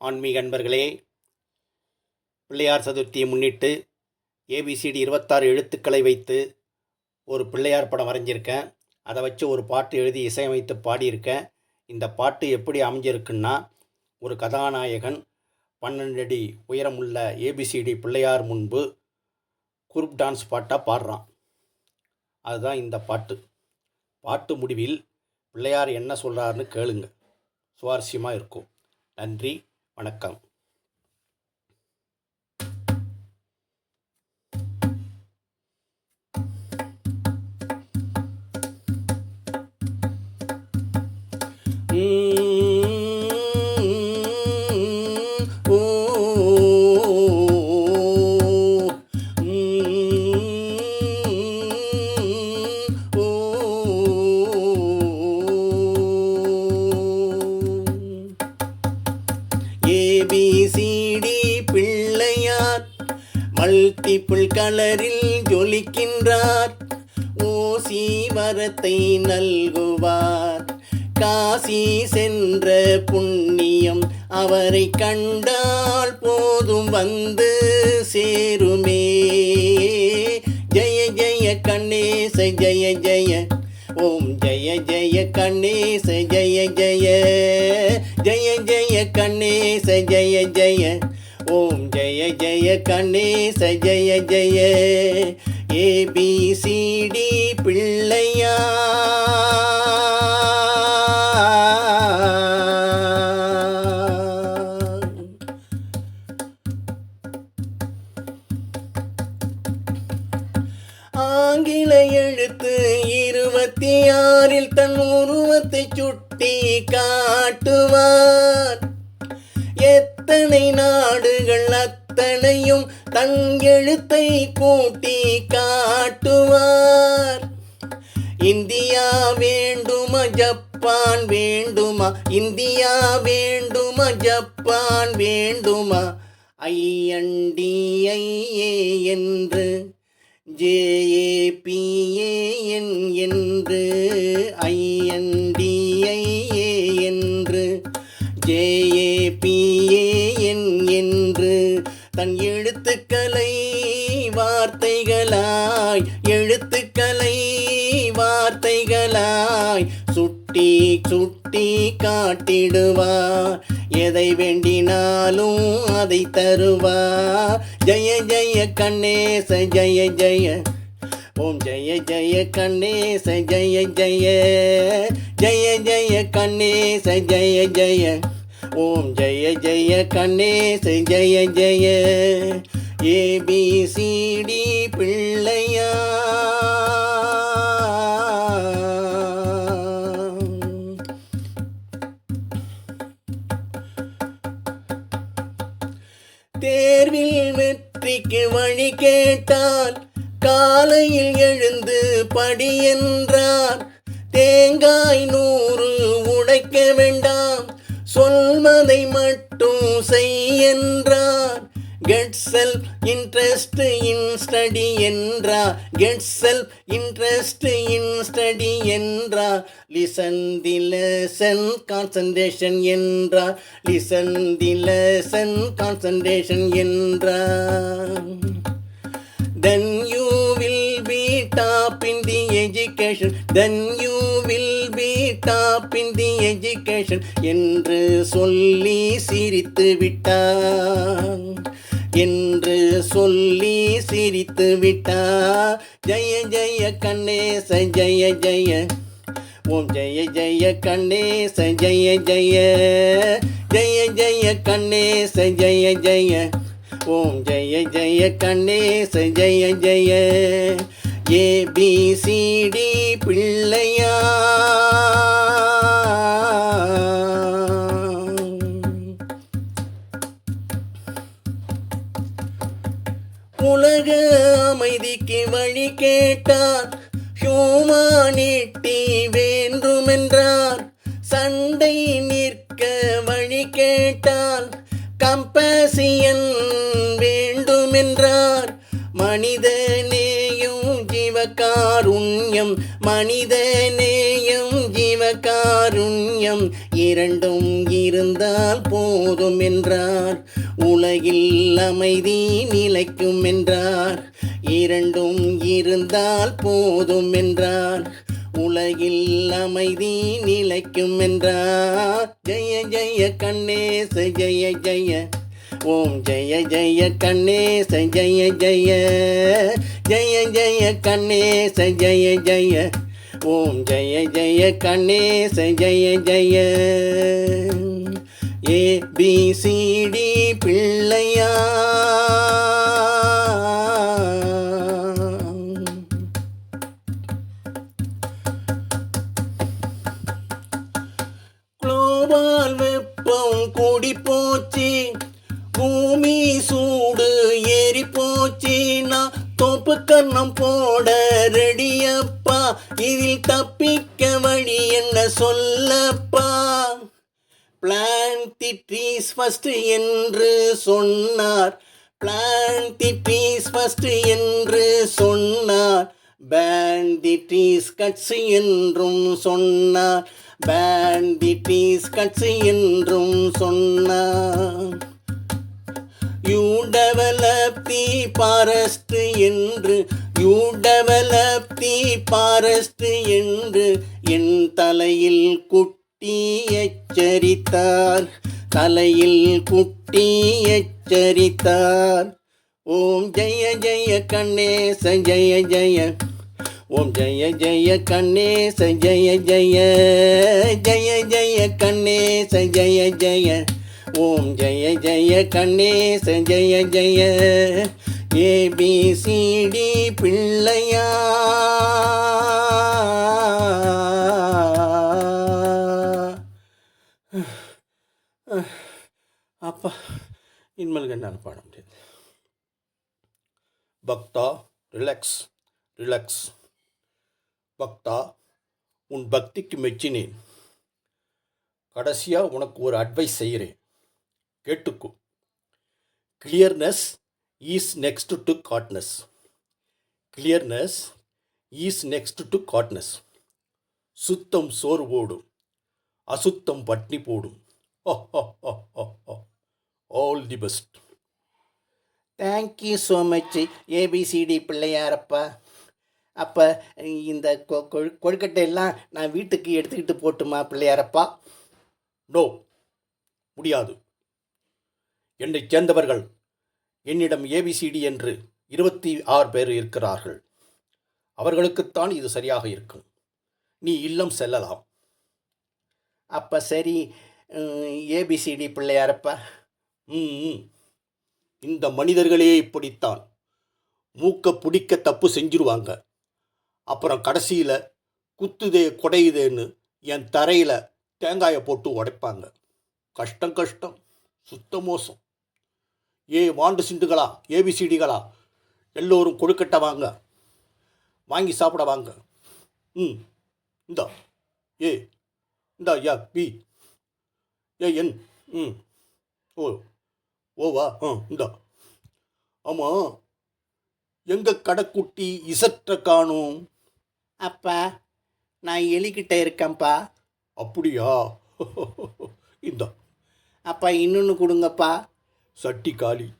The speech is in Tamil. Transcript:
ஆன்மீக அன்பர்களே பிள்ளையார் சதுர்த்தியை முன்னிட்டு ஏபிசிடி இருபத்தாறு எழுத்துக்களை வைத்து ஒரு பிள்ளையார் படம் வரைஞ்சிருக்கேன். அதை வச்சு ஒரு பாட்டு எழுதி இசையமைத்து பாடியிருக்கேன். இந்த பாட்டு எப்படி அமைஞ்சிருக்குன்னா ஒரு கதாநாயகன் பன்னெண்டு அடி உயரமுள்ள ஏபிசிடி பிள்ளையார் முன்பு குரூப் டான்ஸ் பாட்டாக பாடுறான். அதுதான் இந்த பாட்டு. பாட்டு முடிவில் பிள்ளையார் என்ன சொல்கிறாருன்னு கேளுங்க. சுவாரஸ்யமாக இருக்கும். நன்றி. வணக்கம். மலரில் ஜொலிக்கின்றார். ஓசி வரத்தை நல்குவார். காசி சென்ற புண்ணியம் அவரை கண்டால் போதும் வந்து சேருமே. ஜெய ஜெய கணேச ஜெய ஜெய. ஓம் ஜெய ஜெய கணேச ஜெய ஜெய. ஜெய ஜெய கணேச ஜெய ஜெய. ஓம் ஜெய ஜெய கணேச ஜெய ஜெய. ஏபிசிடி பிள்ளையா. ஆங்கில எழுத்து இருபத்தி ஆறில் தன் உருவத்தை சுட்டி காட்டுவார். அத்தனை நாடுகள் அத்தனையும் தன் எழுத்தை கூட்டி காட்டுவார். இந்தியா வேண்டுமா ஜப்பான் வேண்டுமா? இந்தியா வேண்டுமா ஜப்பான் வேண்டுமா? ஐஎன்டி ஐஏ என்று ஜேஏபிஏஎன் என்று ஐஎன் ஜேஏபிஏஎன் என்று. தன் எழுத்துக்களை வார்த்தைகளாய் எழுத்துக்களை வார்த்தைகளாய் சுட்டி சுட்டி காட்டிடுவார். எதை வேண்டினாலும் அதை தருவார். ஜெய ஜெய கண்ணேச ஜெய ஜெய. ஓம் ஜெய ஜெய கண்ணேச ஜெய ஜெய. ஜெய ஜெய கண்ணேச ஜெய ஜெய. ஓம் ஜெய ஜெய கணேச ஜெய ஜெய. ஏபிசிடி பிள்ளையா. தேர்வில் வெற்றிக்கு வழி கேட்டால் காலையில் எழுந்து படி என்றார் தேங்காய் நூறு உடைக்க வேண்டாம் சொல்வதை மட்டும் செய் என்றார். Get self interest in study என்றா get self interest in study என்றா லிசன் தி லெசன் கான்சன்ட்ரேஷன் என்றா லிசன் தி லெசன் கான்சன்ட்ரேஷன் என்றா then you will be top in the education then you be top in the என்று சொல்லி சிரித்து விட்டான் என்று சொல்லி சிரித்து விட்டா ஜெய ஜெய கணேச ஜெய ஜெய. ஓம் ஜெய ஜெய கணேச ஜெய ஜெய. ஜெய ஜெய கணேச ஜெய ஜெய. ஓம் ஜெய ஜெய கணேச ஜெய ஜெய. ஏபிசிடி பிள்ளையா உலக அமைதிக்கு வழி கேட்டார். ஹியூமானிட்டி வேண்டுமென்றார். சண்டை நிற்க வழி கேட்டால் கம்பசியன் வேண்டுமென்றார். மனிதநேயம் ஜீவகாருண்யம் மனிதநேயம் ஜீவகாருண்யம் இரண்டும் இருந்தால் போதும் என்றார் உலகில் அமைதி நிலைக்கும் என்றார் இரண்டும் இருந்தால் போதும் என்றார் உலகில் அமைதி நிலைக்கும் என்றார் ஜெய ஜெய கண்ணேச ஜெய ஜெய. ஓம் ஜெய ஜெய கண்ணேச ஜெய ஜெய. ஜெய ஜெய கண்ணேச ஜெய ஜெய. ஓம் ஜெய ஜெய கணேச ஜெய ஜெய. ஏ பி சி பிள்ளையா. குளோபால் வெப்பம் கூடி போச்சு. பூமி சூடு ஏறி போச்சு. நான் தோப்பு கண்ணம் போ போட ரெடியப்பா இதில் தப்பிக்க வழி என்ன சொல்லப்பா? பிளான் தி ட்ரீஸ் ஃபர்ஸ்ட் என்று சொன்னார். பிளான் தி பீஸ் ஃபஸ்ட் என்று சொன்னார். பேன் தி ட்ரீஸ் கட்ஸ் என்றும் சொன்னார். பேன் தி ட்ரீஸ் கட்ஸ் என்றும் சொன்னார். யூ டெவலப் தி பாரஸ்ட் என்று யூ டெவலப் தி பாரஸ்ட் என்று என் தலையில் குட்டி எச்சரித்தார். தலையில் குட்டி எச்சரித்தார். ஓம் ஜெய ஜெய கணேச ஜெய ஜெய. ஓம் ஜெய ஜெய கணேச ஜெய ஜெய. ஜெய ஜெய கணேச ஜெய ஜெய. ஓம் ஜெய ஜெய கணேச ஜெய ஜெய. ஏபிசிடி பிள்ளையா? அப்பா இனிமேலுக்கு என்னால் பாட முடியாது. பக்தா ரிலாக்ஸ் ரிலாக்ஸ் பக்தா உன் பக்திக்கு மெச்சினேன். கடைசியாக உனக்கு ஒரு அட்வைஸ் செய்கிறேன். கேட்டுக்கும் clearness is next to godliness clearness is next to godliness சுத்தம் சோறு போடும். அசுத்தம் பட்னி போடும். All the best thank you so much ABCD பிள்ளையாரப்பா. அப்போ இந்த கொழுக்கட்டை எல்லாம் நான் வீட்டுக்கு எடுத்துக்கிட்டு போட்டுமா பிள்ளையாரப்பா? நோ முடியாது. என்னைச் சேர்ந்தவர்கள் என்னிடம் ஏபிசிடி என்று இருபத்தி ஆறு பேர் இருக்கிறார்கள். அவர்களுக்குத்தான் இது சரியாக இருக்கும். நீ இல்லம் செல்லலாம். அப்போ சரி ஏபிசிடி பிள்ளையாரப்பா ம் ம். இந்த மனிதர்களே இப்படித்தான். மூக்க பிடிக்க தப்பு செஞ்சிருவாங்க. அப்புறம் கடைசியில் குத்துதே குடையுதேன்னு என் தரையில் தேங்காயை போட்டு உடைப்பாங்க. கஷ்டம் கஷ்டம். சுத்த மோசம். ஏ வாண்டு சிண்டுகளா? ஏபிசிடிகளா எல்லோரும் கொழுக்கட்டை வாங்க. வாங்கி சாப்பிட வாங்க. ம். இந்தா. ஏ. இந்தா யா பி. ஏ என். ம். ஓ. ஓவா. ஆ இந்தா. ஆமாம் எங்க கடைக்குட்டி இசற்ற காணும்? அப்பா நான் எலிக்கிட்ட இருக்கேன்ப்பா. அப்படியா? இந்தா. அப்பா இன்னொன்று கொடுங்கப்பா. சட்டி காலி.